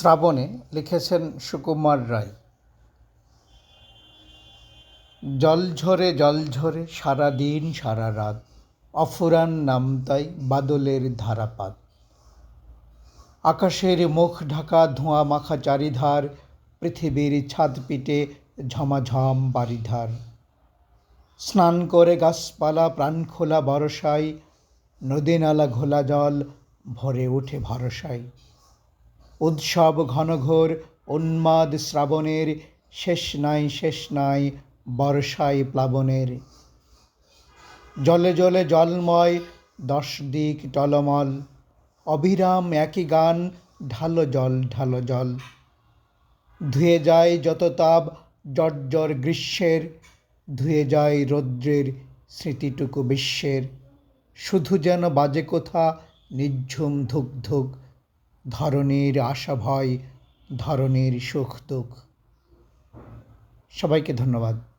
শ্রাবণে লিখেছেন সুকুমার রায়। জল ঝরে জল ঝরে, সারা দিন, সারা রাত, অফুরান নাম তাই বাদলের ধারাপাত। আকাশের মুখ ঢাকা, ধোঁয়া মাখা চারিধার, পৃথিবীর ছাদ পিটে ঝমাঝম বারিধার। স্নান করে গাছপালা, প্রাণ খোলা বরসায়, নদী নালা ঘোলা জল ভরে ওঠে ভরসায়। উৎসব ঘনঘোর উন্মাদ শ্রাবণের, শেষ নাই শেষ নাই বর্ষায় প্লাবনের। জলে জলে জলময়, দশ দিক টলমল, অবিরাম একই গান, ঢালো জল ঢালো জল। ধুয়ে যায় যত তাপ জর্জর গ্রীষ্মের, ধুয়ে যায় রৌদ্রের স্মৃতিটুকু বিশ্বের। শুধু যেন বাজে কোথা নিঝুম ধুক ধুক ধরনের আশা ভয় ধরনের সুখ দুঃখ। সবাইকে ধন্যবাদ।